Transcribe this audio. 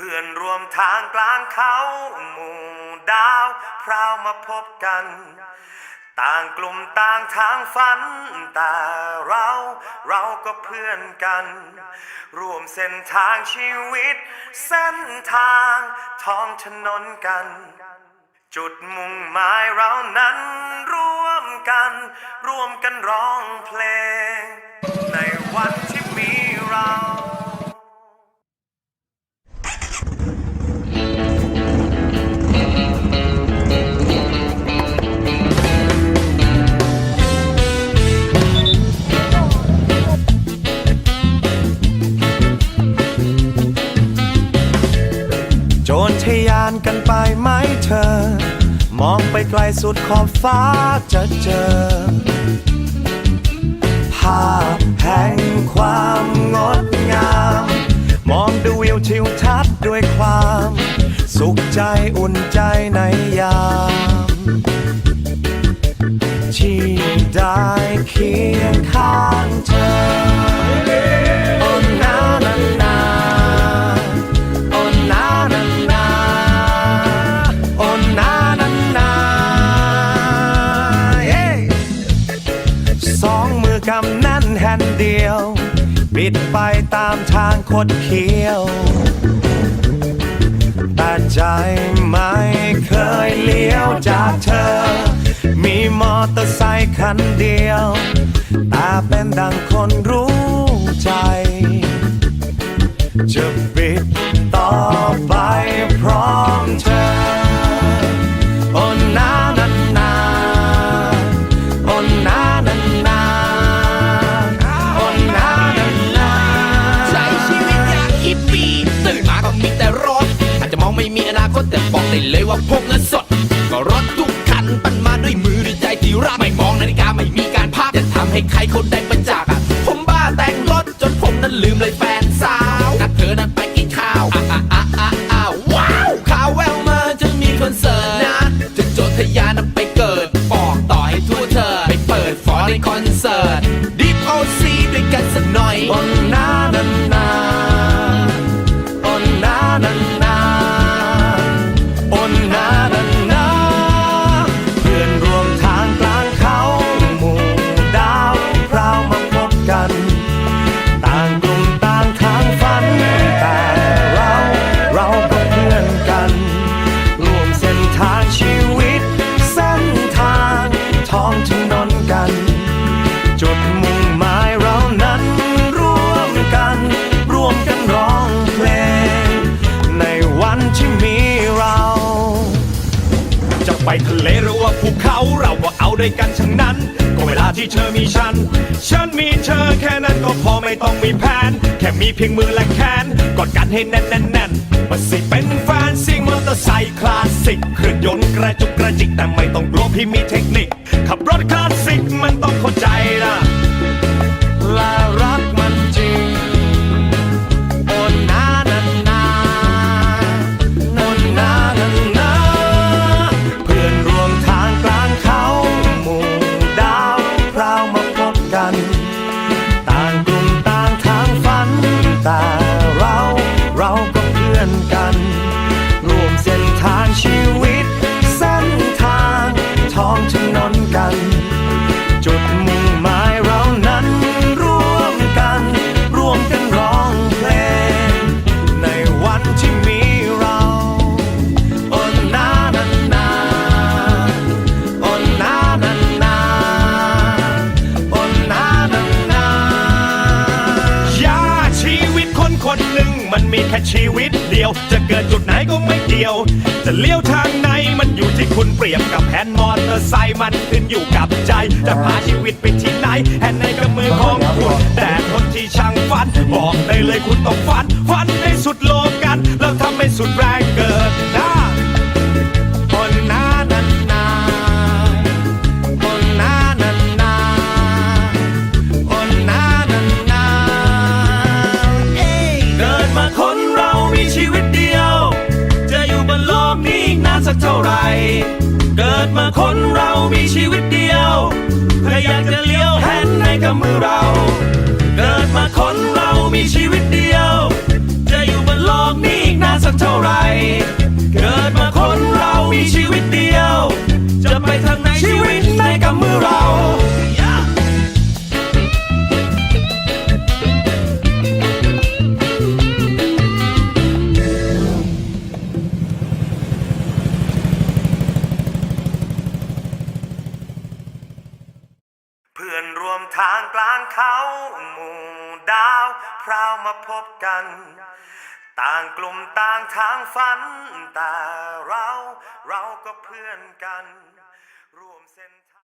พื่อนรวมทางกลางเขาหมู่ดาวพราวมาพบกัน ต่างกลุ่มต่างทางฝัน แต่เราเราก็เพื่อนกันร่วมเส้นทางชีวิต เส้นทางท้องถนนกัน จุดมุ่งหมายเรานั้นร่วมกัน ร่วมกันร้องเพลง ในวันที่มีเรา ทยานกันไปไหมเธอ มองไปไกลสุดขอบฟ้าจะเจอ ภาพแห่งความงดงาม มองดูวิวทิวทัศน์ด้วยความ สุขใจอุ่นใจในยาม ที่ได้เคียงข้างเธอ กำแน่นแฮนด์เดียว บิดไปตามทางคดเคี้ยว แต่ใจไม่เคยเลี้ยวจากเธอ มีมอเตอร์ไซค์คันเดียวแต่เป็นดังคนรู้ใจ จะบิดต่อ ก็แต่บอกได้เลยว่าพวก ไปทะเลหรือว่าภูเขาเราก็เอาด้วยกันทั้งนั้น ก็เวลาที่เธอมีฉัน ฉันมีเธอแค่นั้นก็พอไม่ต้องมีแผน แค่มีเพียงมือและแขนกอดกันให้แน่นแน่นแน่นมาสิเป็นแฟนซิ่งมอเตอร์ไซค์คลาสสิกเครื่องยนต์กระจุกกระจิกแต่ไม่ต้องกลัวพี่มีเทคนิค ขับรถคลาสสิกมา คนหนึ่งมันมีแค่ชีวิตเดียว จะเกิดจุดไหนก็ไม่เดียว จะเลี้ยวทางไหนมันอยู่ที่คุณเปรียบกับแฮนด์มอเตอร์ไซค์มันขึ้นอยู่กับใจ จะพาชีวิตไปที่ไหนแฮนด์ในกับมือของคุณ แต่คนที่ช่างฝัน บอกได้เลยคุณต้องฝัน ฝันให้สุดโลกัน แล้วทำให้สุดแรง คนเรามีชีวิตเดียวถ้าอยากจะเลี้ยวแฮนในกำมือเรา เกิดมาคนเรามีชีวิตเดียว จะอยู่บนโลกนี้อีกนานสักเท่าไหร่ เกิดมาคนเรามีชีวิตเดียว จะไปทางไหนชีวิตในกำมือเราาวพราวมาพบกัน ต่างกลุ่มต่างทางฝันแต่เราเราก็เพื่อนกัน ร่วมเส้น